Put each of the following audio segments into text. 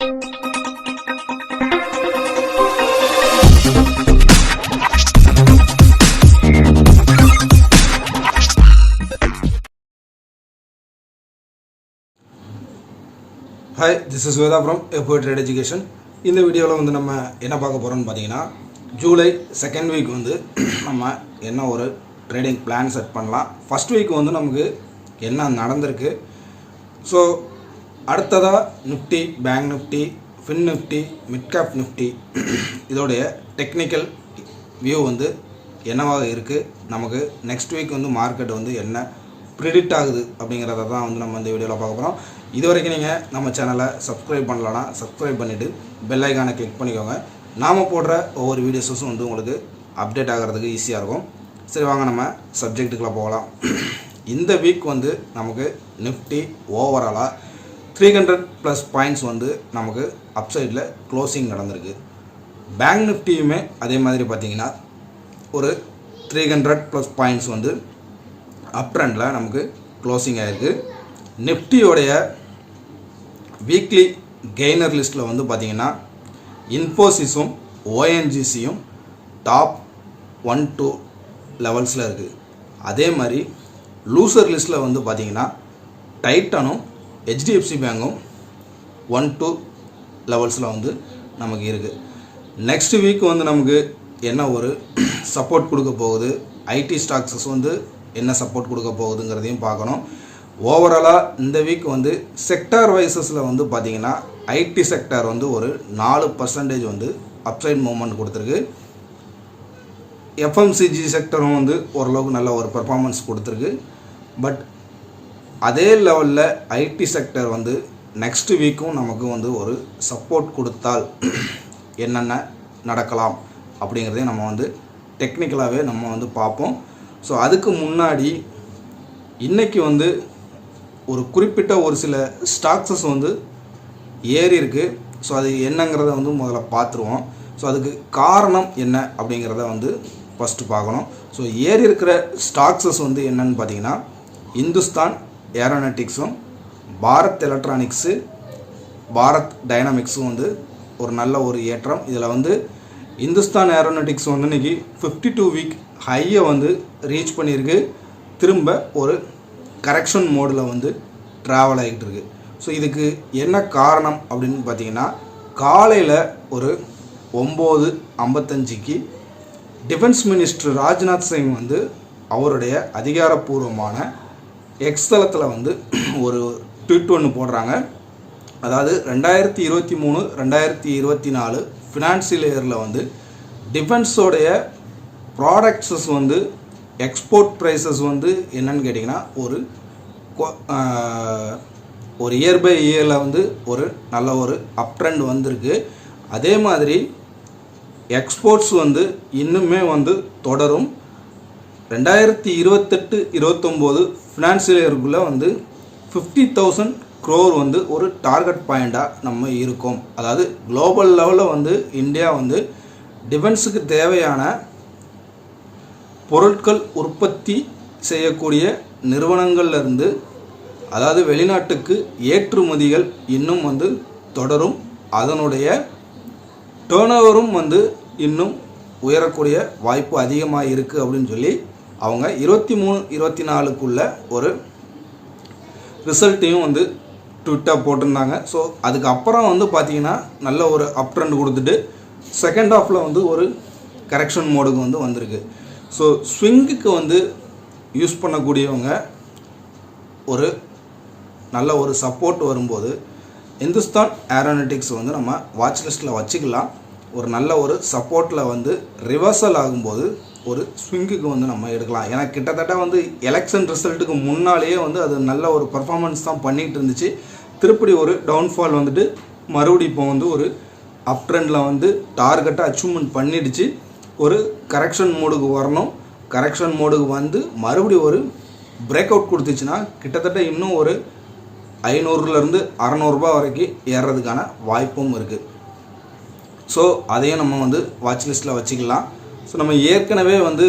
Hi this is Veda from எப்போ trade education இந்த வீடியோவில் வந்து நம்ம என்ன பார்க்க போகிறோம்னு பார்த்தீங்கன்னா ஜூலை செகண்ட் வீக் வந்து நம்ம என்ன ஒரு ட்ரேடிங் பிளான் செட் பண்ணலாம். ஃபஸ்ட் வீக் வந்து நமக்கு என்ன நடந்திருக்கு? ஸோ அடுத்ததாக Nifty bank Nifty fin Nifty midcap Nifty. இதோடைய டெக்னிக்கல் வியூ வந்து என்னவாக இருக்குது நமக்கு நெக்ஸ்ட் வீக் வந்து மார்க்கெட் வந்து என்ன ப்ரிடிக்ட் ஆகுது அப்படிங்கிறத தான் வந்து நம்ம இந்த வீடியோவில் பார்க்க போகிறோம் இது வரைக்கும் நீங்கள் நம்ம சேனலை சப்ஸ்கிரைப் பண்ணலன்னா சப்ஸ்கிரைப் பண்ணிவிட்டு பெல் ஐக்கானை கிளிக் பண்ணிக்கோங்க. நாம் போடுற ஒவ்வொரு வீடியோஸும் வந்து உங்களுக்கு அப்டேட் ஆகிறதுக்கு ஈஸியாக இருக்கும். சரி வாங்க நம்ம சப்ஜெக்ட்டுக்குள்ளே போகலாம். இந்த வீக் வந்து நமக்கு நிஃப்டி ஓவராலாக த்ரீ ஹண்ட்ரட் ப்ளஸ் பாயிண்ட்ஸ் வந்து நமக்கு அப்சைடில் க்ளோசிங் நடந்திருக்கு. பேங்க் நிஃப்டியுமே அதே மாதிரி பார்த்தீங்கன்னா ஒரு த்ரீ ஹண்ட்ரட் ப்ளஸ் பாயிண்ட்ஸ் வந்து அப் ட்ரெண்டில் நமக்கு க்ளோசிங் ஆகிருக்கு நிஃப்டியோடைய வீக்லி கெய்னர் லிஸ்ட்டில் வந்து பார்த்தீங்கன்னா இன்ஃபோசிஸும் ஓஎன்ஜிசியும் டாப் ஒன் டூ லெவல்ஸில் இருக்குது அதே மாதிரி லூசர் லிஸ்ட்டில் வந்து பார்த்தீங்கன்னா டைட்டனும் ஹெச்டிஎஃப்சி பேங்கும் ஒன் டூ லெவல்ஸில் வந்து நமக்கு இருக்குது நெக்ஸ்ட் வீக் வந்து நமக்கு என்ன ஒரு சப்போர்ட் கொடுக்க போகுது? ஐடி ஸ்டாக்ஸஸ் வந்து என்ன சப்போர்ட் கொடுக்க போகுதுங்கிறதையும் பார்க்கணும். ஓவராலாக இந்த வீக் வந்து செக்டார் வைசஸில் வந்து பார்த்திங்கன்னா ஐடி செக்டார் வந்து ஒரு நாலு பர்சன்டேஜ் வந்து அப்சைட் மூமெண்ட் கொடுத்துருக்கு. எஃப்எம்சிஜி செக்டரும் வந்து ஓரளவுக்கு நல்ல ஒரு பெர்ஃபார்மன்ஸ் கொடுத்துருக்கு. பட் அதே லெவலில் ஐடி செக்டர் வந்து நெக்ஸ்ட் வீக்கும் நமக்கு வந்து ஒரு சப்போர்ட் கொடுத்தால் என்னென்ன நடக்கலாம் அப்படிங்கிறதையும் நம்ம வந்து டெக்னிக்கலாகவே நம்ம வந்து பார்ப்போம். ஸோ அதுக்கு முன்னாடி இன்றைக்கி வந்து ஒரு குறிப்பிட்ட ஒரு சில ஸ்டாக்ஸஸ் வந்து ஏறி இருக்கு. ஸோ அது என்னங்கிறத வந்து முதல்ல பார்த்துருவோம். ஸோ அதுக்கு காரணம் என்ன அப்படிங்கிறத வந்து ஃபஸ்ட்டு பார்க்கணும். ஸோ ஏறி இருக்கிற ஸ்டாக்ஸஸ் வந்து என்னன்னு பார்த்தீங்கன்னா இந்துஸ்தான் ஏரோநாட்டிக்ஸும் பாரத் எலக்ட்ரானிக்ஸு பாரத் டைனமிக்ஸும் வந்து ஒரு நல்ல ஒரு ஏற்றம். இதில் வந்து இந்துஸ்தான் ஏரோநாட்டிக்ஸ் வந்து இன்றைக்கி ஃபிஃப்டி டூ வீக் ஹையை வந்து ரீச் பண்ணியிருக்கு. திரும்ப ஒரு கரெக்ஷன் மோடில் வந்து ட்ராவல் ஆகிட்டு இருக்கு. ஸோ இதுக்கு என்ன காரணம் அப்படின்னு பார்த்தீங்கன்னா காலையில் ஒரு ஒம்பது ஐம்பத்தஞ்சிக்கு டிஃபென்ஸ் மினிஸ்டர் ராஜ்நாத் சிங் வந்து அவருடைய அதிகாரப்பூர்வமான எக்ஸ் தளத்தில் வந்து ஒரு ட்விட் ஒன்று போடுறாங்க. அதாவது ரெண்டாயிரத்தி இருபத்தி மூணு ரெண்டாயிரத்தி இருபத்தி நாலு ஃபினான்சியல் இயரில் வந்து டிஃபென்ஸோடைய ப்ராடக்ட்ஸஸ் வந்து எக்ஸ்போர்ட் ப்ரைஸஸ் வந்து என்னன்னு கேட்டிங்கன்னா ஒரு ஒரு இயர் பை இயரில் வந்து ஒரு நல்ல ஒரு அப் ட்ரெண்ட் வந்திருக்கு. அதே மாதிரி எக்ஸ்போர்ட்ஸ் வந்து இன்னுமே வந்து தொடரும். ரெண்டாயிரத்தி இருபத்தெட்டு இருபத்தொம்போது ஃபினான்ஷியல் இயருக்குள்ளே வந்து ஃபிஃப்டி தௌசண்ட் க்ரோர் வந்து ஒரு டார்கெட் பாயிண்ட்டாக நம்ம இருக்கோம். அதாவது குளோபல் லெவலில் வந்து இந்தியா வந்து டிஃபென்ஸுக்கு தேவையான பொருட்கள் உற்பத்தி செய்யக்கூடிய நிறுவனங்கள்லேருந்து அதாவது வெளிநாட்டுக்கு ஏற்றுமதிகள் இன்னும் வந்து தொடரும். அதனுடைய டேர்னோவரும் வந்து இன்னும் உயரக்கூடிய வாய்ப்பு அதிகமாக இருக்குது அப்படின்னு சொல்லி அவங்க இருபத்தி மூணு இருபத்தி நாலுக்குள்ள ஒரு ரிசல்ட்டையும் வந்து ட்விட்டாக போட்டிருந்தாங்க. ஸோ அதுக்கப்புறம் வந்து பார்த்தீங்கன்னா நல்ல ஒரு அப் ட்ரெண்ட் கொடுத்துட்டு செகண்ட் ஹாஃபில் வந்து ஒரு கரெக்ஷன் மோடுக்கு வந்து வந்திருக்கு. ஸோ ஸ்விங்குக்கு வந்து யூஸ் பண்ணக்கூடியவங்க ஒரு நல்ல ஒரு சப்போர்ட் வரும்போது இந்துஸ்தான் ஏரோனட்டிக்ஸ் வந்து நம்ம வாட்ச் லிஸ்ட்டில் வச்சுக்கலாம். ஒரு நல்ல ஒரு சப்போர்ட்டில் வந்து ரிவர்சல் ஆகும்போது ஒரு ஸ்விங்குக்கு வந்து நம்ம எடுக்கலாம். ஏன்னா கிட்டத்தட்ட வந்து எலெக்ஷன் ரிசல்ட்டுக்கு முன்னாலேயே வந்து அது நல்ல ஒரு பர்ஃபார்மன்ஸ் தான் பண்ணிகிட்டு இருந்துச்சு. திருப்படி ஒரு டவுன்ஃபால் வந்துட்டு மறுபடியும் இப்போ வந்து ஒரு அப் ட்ரெண்டில் வந்து டார்கெட்டை அச்சீவ்மெண்ட் பண்ணிடுச்சு. ஒரு கரெக்ஷன் மோடுக்கு வரணும். கரெக்ஷன் மோடுக்கு வந்து மறுபடியும் ஒரு பிரேக் அவுட் கொடுத்துச்சுன்னா கிட்டத்தட்ட இன்னும் ஒரு ஐநூறுலேருந்து அறநூறுபா வரைக்கும் ஏறுறதுக்கான வாய்ப்பும் இருக்குது ஸோ அதையும் நம்ம வந்து வாட்ச் லிஸ்ட்டில் வச்சுக்கலாம். ஸோ நம்ம ஏற்கனவே வந்து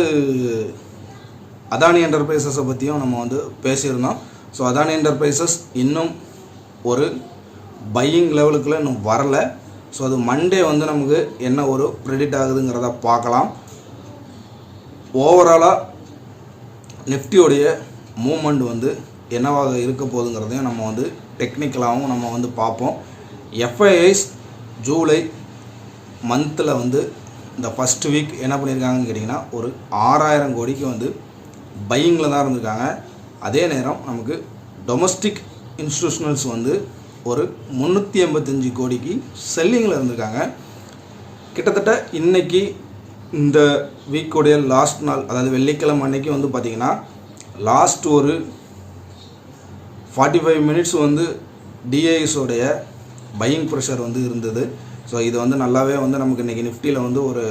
அதானி என்டர்பிரைசஸை பற்றியும் நம்ம வந்து பேசியிருந்தோம். ஸோ அதானி என்டர்பிரைசஸ் இன்னும் ஒரு பையிங் லெவலுக்குள்ள இன்னும் வரல. ஸோ அது மண்டே வந்து நமக்கு என்ன ஒரு ப்ரெடிட் ஆகுதுங்கிறத பார்க்கலாம். ஓவராலாக நிஃப்டியோடைய மூமெண்ட் வந்து என்னவாக இருக்க போகுதுங்கிறதையும் நம்ம வந்து டெக்னிக்கலாகவும் நம்ம வந்து பார்ப்போம். எஃப்ஐஐஸ் ஜூலை மந்தில் வந்து இந்த ஃபஸ்ட்டு வீக் என்ன பண்ணியிருக்காங்கன்னு கேட்டிங்கன்னா ஒரு ஆறாயிரம் கோடிக்கு வந்து பையிங்கில் தான் இருந்திருக்காங்க. அதே நேரம் நமக்கு டொமஸ்டிக் இன்ஸ்டியூஷனல்ஸ் வந்து ஒரு முந்நூற்றி எண்பத்தஞ்சு கோடிக்கு செல்லிங்கில் இருந்திருக்காங்க. கிட்டத்தட்ட இன்றைக்கி இந்த வீக்குடைய லாஸ்ட் நாள் அதாவது வெள்ளிக்கிழமை அன்னைக்கு வந்து பார்த்திங்கன்னா லாஸ்ட் ஒரு ஃபார்ட்டி ஃபைவ் மினிட்ஸ் வந்து டிஐஎஸோடைய பையிங் ப்ரெஷர் வந்து இருந்தது. ஸோ இது வந்து நல்லாவே வந்து நமக்கு இன்றைக்கி நிஃப்டியில் வந்து ஒரு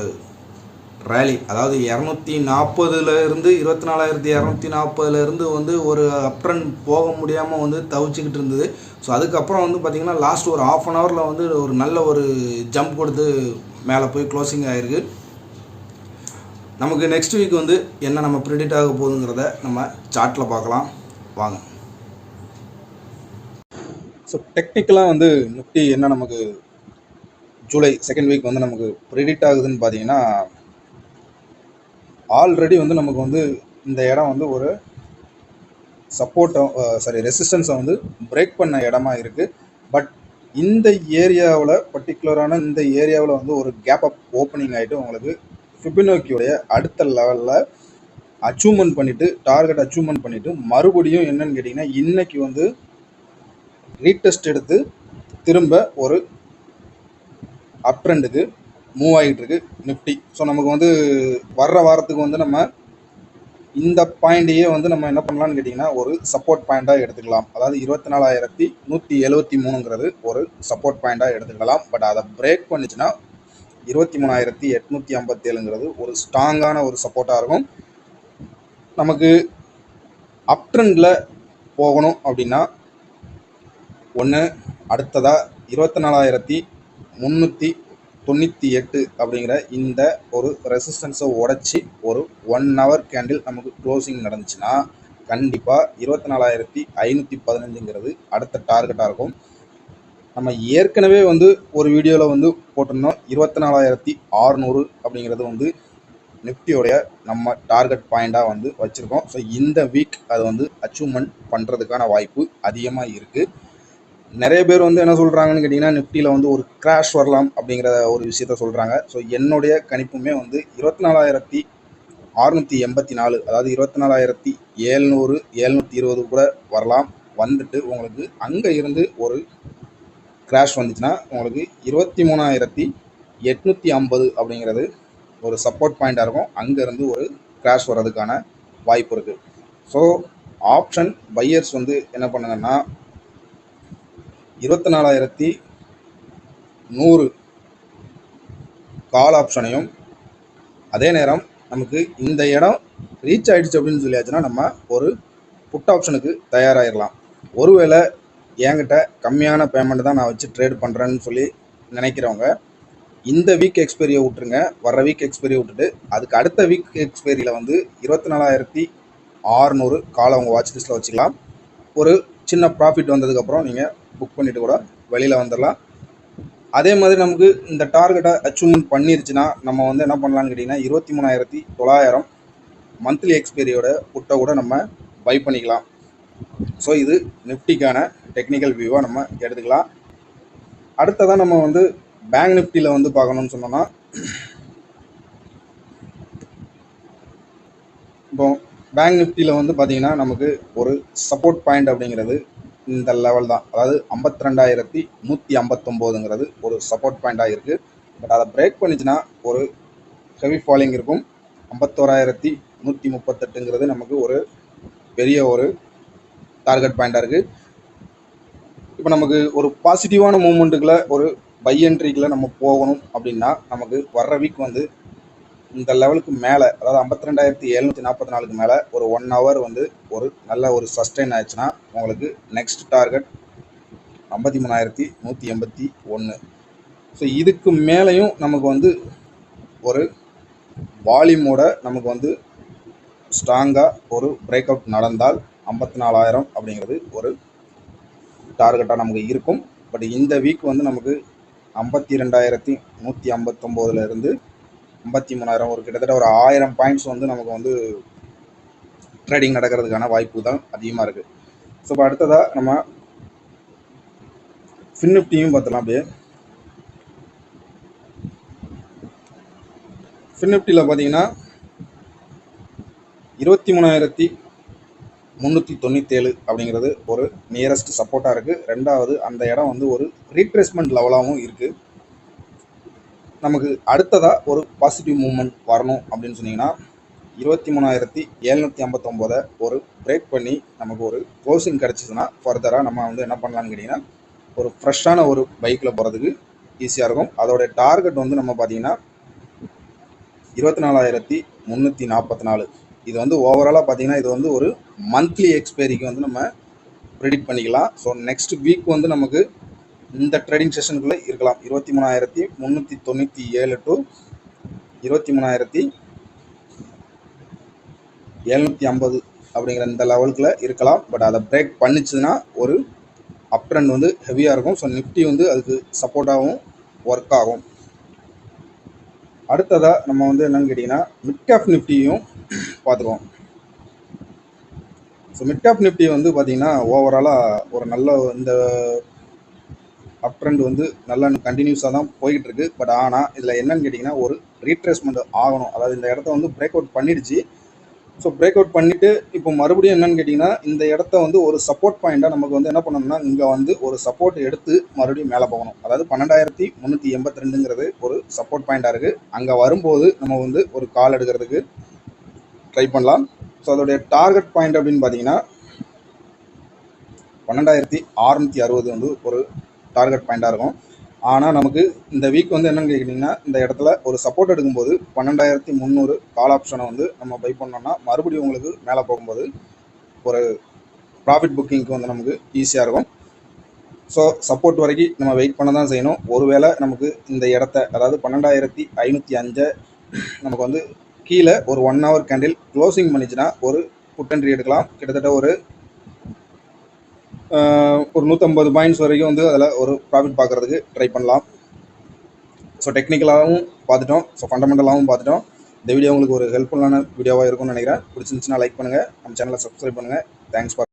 ரேலி அதாவது இரநூத்தி நாற்பதுலேருந்து இருபத்தி நாலாயிரத்தி இரநூத்தி நாற்பதுலேருந்து வந்து ஒரு அப்ரன் போக முடியாமல் வந்து தவிச்சிக்கிட்டு இருந்தது. ஸோ அதுக்கப்புறம் வந்து பார்த்திங்கன்னா லாஸ்ட் ஒரு ஆஃப் அன் ஹவரில் வந்து ஒரு நல்ல ஒரு ஜம்ப் கொடுத்து மேலே போய் க்ளோசிங் ஆகிருக்கு நமக்கு நெக்ஸ்ட் வீக் வந்து என்ன நம்ம ப்ரிடிக்ட் ஆக போகுதுங்கிறத நம்ம சார்ட்டில் பார்க்கலாம். வாங்க. ஸோ டெக்னிக்கலாக வந்து நிஃப்டி என்ன நமக்கு ஜூலை செகண்ட் வீக் வந்து நமக்கு ப்ரிடிக்ட் ஆகுதுன்னு பார்த்தீங்கன்னா ஆல்ரெடி வந்து நமக்கு வந்து இந்த இடம் வந்து ஒரு சப்போர்ட்டை சாரி ரெசிஸ்டன்ஸை வந்து பிரேக் பண்ண இடமா இருக்குது பட் இந்த ஏரியாவில் பர்டிகுலரான இந்த ஏரியாவில் வந்து ஒரு கேப் அப் ஓப்பனிங் ஆகிட்டு உங்களுக்கு ஃபிபினோக்கியோடைய அடுத்த லெவலில் அச்சீவ்மெண்ட் பண்ணிவிட்டு டார்கெட் அச்சீவ்மெண்ட் பண்ணிவிட்டு மறுபடியும் என்னன்னு கேட்டிங்கன்னா இன்றைக்கி வந்து ரீடெஸ்ட் எடுத்து திரும்ப ஒரு அப் ட்ரெண்டுக்கு மூவ் ஆகிட்டு இருக்கு. நிஃப்டி ஸோ நமக்கு வந்து வர்ற வாரத்துக்கு வந்து நம்ம இந்த பாயிண்டையே வந்து நம்ம என்ன பண்ணலாம்னு கேட்டிங்கன்னா ஒரு சப்போர்ட் பாயிண்ட்டாக எடுத்துக்கலாம். அதாவது இருபத்தி நாலாயிரத்தி நூற்றி எழுபத்தி மூணுங்கிறது ஒரு சப்போர்ட் பாயிண்ட்டாக எடுத்துக்கலாம். பட் அதை பிரேக் பண்ணிச்சுன்னா இருபத்தி மூணாயிரத்தி எட்நூற்றி ஐம்பத்தேழுங்கிறது ஒரு ஸ்ட்ராங்கான ஒரு சப்போர்ட்டாக இருக்கும். நமக்கு அப் ட்ரெண்டில் போகணும் அப்படின்னா ஒன்று அடுத்ததாக இருபத்தி நாலாயிரத்தி முந்நூற்றி தொண்ணூற்றி எட்டு அப்படிங்கிற இந்த ஒரு ரெசிஸ்டன்ஸை உடச்சி ஒரு ஒன் ஹவர் கேண்டில் நமக்கு க்ளோசிங் நடந்துச்சுன்னா கண்டிப்பாக இருபத்தி நாலாயிரத்தி ஐநூற்றி பதினஞ்சுங்கிறது அடுத்த டார்கெட்டாக இருக்கும். நம்ம ஏற்கனவே வந்து ஒரு வீடியோவில் வந்து போட்டிருந்தோம் இருபத்தி நாலாயிரத்தி ஆறுநூறு அப்படிங்கிறது வந்து நிஃப்டியோடைய நம்ம டார்கெட் பாயிண்ட்டாக வந்து வச்சுருக்கோம். ஸோ இந்த வீக் அது வந்து அச்சீவ்மெண்ட் பண்ணுறதுக்கான வாய்ப்பு அதிகமாக இருக்குது நிறைய பேர் வந்து என்ன சொல்கிறாங்கன்னு கேட்டிங்கன்னா நிஃப்டியில் வந்து ஒரு கிராஷ் வரலாம் அப்படிங்கிற ஒரு விஷயத்த சொல்கிறாங்க ஸோ என்னுடைய கணிப்புமே வந்து இருபத்தி நாலாயிரத்தி அறுநூற்றி எண்பத்தி நாலு அதாவது இருபத்தி நாலாயிரத்தி ஏழ்நூறு ஏழ்நூற்றி இருபது கூட வரலாம். வந்துட்டு உங்களுக்கு அங்கே இருந்து ஒரு கிராஷ் வந்துச்சுன்னா உங்களுக்கு இருபத்தி மூணாயிரத்தி எட்நூற்றி ஐம்பது அப்படிங்கிறது ஒரு சப்போர்ட் பாயிண்ட்டாக இருக்கும். அங்கேருந்து ஒரு கிராஷ் வர்றதுக்கான வாய்ப்பு இருக்குது ஸோ ஆப்ஷன் பையர்ஸ் வந்து என்ன பண்ணுங்கன்னா இருபத்தி நாலாயிரத்தி நூறு கால் ஆப்ஷனையும் அதே நேரம் நமக்கு இந்த இடம் ரீச் ஆகிடுச்சு அப்படின்னு சொல்லியாச்சுன்னா நம்ம ஒரு புட் ஆப்ஷனுக்கு தயாராகிடலாம் ஒருவேளை என்கிட்ட கம்மியான பேமெண்ட் தான் நான் வச்சு ட்ரேட் பண்ணுறேன்னு சொல்லி நினைக்கிறவங்க இந்த வீக் எக்ஸ்பைரியை விட்டுருங்க. வர்ற வீக் எக்ஸ்பைரி விட்டுட்டு அதுக்கு அடுத்த வீக் எக்ஸ்பைரியில் வந்து இருபத்தி நாலாயிரத்தி ஆறுநூறு காலை அவங்க வாட்ச் லிஸ்ட்டில் வச்சுக்கலாம். ஒரு சின்ன ப்ராஃபிட் வந்ததுக்கப்புறம் நீங்கள் புக் பண்ணிவிட்டு கூட வெளியில் வந்துடலாம் அதே மாதிரி நமக்கு இந்த டார்கெட்டை அச்சீவ்மெண்ட் பண்ணிருச்சுன்னா நம்ம வந்து என்ன பண்ணலான்னு கேட்டிங்கன்னா இருபத்தி மூணாயிரத்தி தொள்ளாயிரம் மந்த்லி எக்ஸ்பீரியோட புட்டை கூட நம்ம பை பண்ணிக்கலாம். ஸோ இது நிஃப்டிக்கான டெக்னிக்கல் வியூவாக நம்ம எடுத்துக்கலாம். அடுத்ததான் நம்ம வந்து பேங்க் நிஃப்டியில் வந்து பார்க்கணும்னு சொன்னோம்னா இப்போ பேங்க் நிஃப்டியில் வந்து பார்த்தீங்கன்னா நமக்கு ஒரு சப்போர்ட் பாயிண்ட் அப்படிங்கிறது இந்த லெவல் தான். அதாவது ஐம்பத்தி ரெண்டாயிரத்தி நூற்றி ஐம்பத்தொம்போதுங்கிறது ஒரு சப்போர்ட் பாயிண்ட்டாக இருக்குது பட் அதை பிரேக் பண்ணிச்சுன்னா ஒரு ஹெவி ஃபாலிங் இருக்கும். ஐம்பத்தோராயிரத்தி நூற்றி முப்பத்தெட்டுங்கிறது நமக்கு ஒரு பெரிய ஒரு டார்கெட் பாயிண்ட்டாக இருக்குது இப்போ நமக்கு ஒரு பாசிட்டிவான மூமெண்ட்டுக்குள்ளே ஒரு பை என்ட்ரிக்கில் நம்ம போகணும் அப்படின்னா நமக்கு வர்ற வீக் வந்து இந்த லெவலுக்கு மேலே அதாவது ஐம்பத்தி ரெண்டாயிரத்தி எழுநூற்றி நாற்பத்தி நாலுக்கு மேலே ஒரு ஒன் ஹவர் வந்து ஒரு நல்ல ஒரு சஸ்டெயின் ஆயிடுச்சுன்னா உங்களுக்கு நெக்ஸ்ட் டார்கெட் ஐம்பத்தி மூணாயிரத்தி நூற்றி எண்பத்தி ஒன்று ஸோ இதுக்கு மேலேயும் நமக்கு வந்து ஒரு வால்யூமோட நமக்கு வந்து ஸ்ட்ராங்காக ஒரு பிரேக் அவுட் நடந்தால் ஐம்பத்தி நாலாயிரம் அப்படிங்கிறது ஒரு டார்கெட்டாக நமக்கு இருக்கும். பட் இந்த வீக் வந்து நமக்கு ஐம்பத்தி ரெண்டாயிரத்தி நூற்றி ஐம்பத்தொம்போதுலேருந்து ஐம்பத்தி மூணாயிரம் ஒரு கிட்டத்தட்ட ஒரு ஆயிரம் பாயிண்ட்ஸ் வந்து நமக்கு வந்து ட்ரேடிங் நடக்கிறதுக்கான வாய்ப்பு தான் அதிகமாக இருக்குது ஸோ இப்போ அடுத்ததாக நம்ம ஃபின்னிஃப்டியும் பார்த்தலாம் அப்படியே. ஃபின்னிஃப்டியில் பார்த்தீங்கன்னா இருபத்தி மூணாயிரத்தி முந்நூற்றி தொண்ணூற்றேழு அப்படிங்கிறது ஒரு நியரஸ்ட் சப்போர்ட்டாக இருக்குது ரெண்டாவது அந்த இடம் வந்து ஒரு ரீட்ரேஸ்மெண்ட் லெவலாகவும் இருக்குது நமக்கு அடுத்ததாக ஒரு பாசிட்டிவ் மூமெண்ட் வரணும் அப்படின்னு சொன்னீங்கன்னா இருபத்தி மூணாயிரத்தி எழுநூற்றி ஐம்பத்தொம்போதை ஒரு பிரேக் பண்ணி நமக்கு ஒரு க்ளோசிங் கிடச்சிதுன்னா ஃபர்தராக நம்ம வந்து என்ன பண்ணலான்னு கேட்டிங்கன்னா ஒரு ஃப்ரெஷ்ஷான ஒரு பைக்கில் போகிறதுக்கு ஈஸியாக இருக்கும். அதோடைய டார்கெட் வந்து நம்ம பார்த்தீங்கன்னா இருபத்தி நாலாயிரத்தி முந்நூற்றி நாற்பத்தி நாலு. இது வந்து ஓவராலாக பார்த்தீங்கன்னா இது வந்து ஒரு மந்த்லி எக்ஸ்பைரிக்கு வந்து நம்ம ப்ரிடிக்ட் பண்ணிக்கலாம். ஸோ நெக்ஸ்ட் வீக் வந்து நமக்கு இந்த ட்ரேடிங் செஷனுக்குள்ளே இருக்கலாம். இருபத்தி மூணாயிரத்தி முந்நூற்றி தொண்ணூற்றி ஏழு டு இருபத்தி மூணாயிரத்தி எழுநூற்றி ஐம்பது அப்படிங்கிற இந்த லெவலுக்குள்ள இருக்கலாம். பட் அதை பிரேக் பண்ணிச்சுன்னா ஒரு அப் ட்ரெண்ட் வந்து ஹெவியாக இருக்கும். ஸோ நிஃப்டி வந்து அதுக்கு சப்போர்ட்டாகவும் ஒர்க் ஆகும். அடுத்ததாக நம்ம வந்து என்னன்னு கேட்டிங்கன்னா மிட் கேப் நிஃப்டியும் பார்த்துருவோம் ஸோ மிட் கேப் நிஃப்டி வந்து பார்த்திங்கன்னா ஓவராலாக ஒரு நல்ல இந்த அப் ட்ரெண்ட் வந்து நல்லா கண்டினியூஸாக தான் போய்கிட்டு இருக்கு பட் ஆனால் இதில் என்னன்னு கேட்டிங்கன்னா ஒரு ரீட்ரேஸ்மெண்ட் ஆகணும். அதாவது இந்த இடத்த வந்து பிரேக் அவுட் பண்ணிடுச்சு. ஸோ பிரேக் அவுட் பண்ணிவிட்டு இப்போ மறுபடியும் என்னன்னு கேட்டிங்கன்னா இந்த இடத்த வந்து ஒரு சப்போர்ட் பாயிண்ட்டாக நமக்கு வந்து என்ன பண்ணணும்னா இங்கே வந்து ஒரு சப்போர்ட் எடுத்து மறுபடியும் மேலே போகணும். அதாவது பன்னெண்டாயிரத்தி முந்நூற்றி எண்பத்தி ரெண்டுங்கிறது ஒரு சப்போர்ட் பாயிண்ட்டாக இருக்குது அங்கே வரும்போது நம்ம வந்து ஒரு கால் எடுக்கிறதுக்கு ட்ரை பண்ணலாம். ஸோ அதோடைய டார்கெட் பாயிண்ட் அப்படின்னு பார்த்தீங்கன்னா பன்னெண்டாயிரத்தி அறுநூத்தி அறுபது வந்து ஒரு டார்கெட் பாயிண்ட்டாக இருக்கும். ஆனால் நமக்கு இந்த வீக் வந்து என்னன்னு கேட்டிங்கன்னா இந்த இடத்துல ஒரு சப்போர்ட் எடுக்கும்போது பன்னெண்டாயிரத்தி முந்நூறு கால் ஆப்ஷனை வந்து நம்ம பை பண்ணோம்னா மறுபடியும் உங்களுக்கு மேலே போகும்போது ஒரு ப்ராஃபிட் புக்கிங்க்கு வந்து நமக்கு ஈஸியாக இருக்கும். ஸோ சப்போர்ட் வரைக்கும் நம்ம வெயிட் பண்ண தான் செய்யணும். ஒருவேளை நமக்கு இந்த இடத்த அதாவது பன்னெண்டாயிரத்தி ஐநூற்றி அஞ்சை நமக்கு வந்து கீழே ஒரு ஒன் ஹவர் கேண்டில் க்ளோசிங் பண்ணிச்சுன்னா ஒரு புட் என்ட்ரி எடுக்கலாம். கிட்டத்தட்ட ஒரு ஒரு நூற்றம்பது பாயிண்ட்ஸ் வரைக்கும் வந்து அதில் ஒரு ப்ராஃபிட் பார்க்குறதுக்கு ட்ரை பண்ணலாம். ஸோ டெக்னிக்கலாகவும் பார்த்துட்டோம். ஸோ ஃபண்டமெண்டலாகவும் பார்த்துட்டோம். இந்த வீடியோ உங்களுக்கு ஒரு ஹெல்ப்ஃபுல்லான வீடியோவாக இருக்கும்னு நினைக்கிறேன். பிடிச்சிருந்துச்சுன்னா லைக் பண்ணுங்கள் நம்ம சேனலை சப்ஸ்கிரைப் பண்ணுங்கள் தேங்க்ஸ் ஃபார்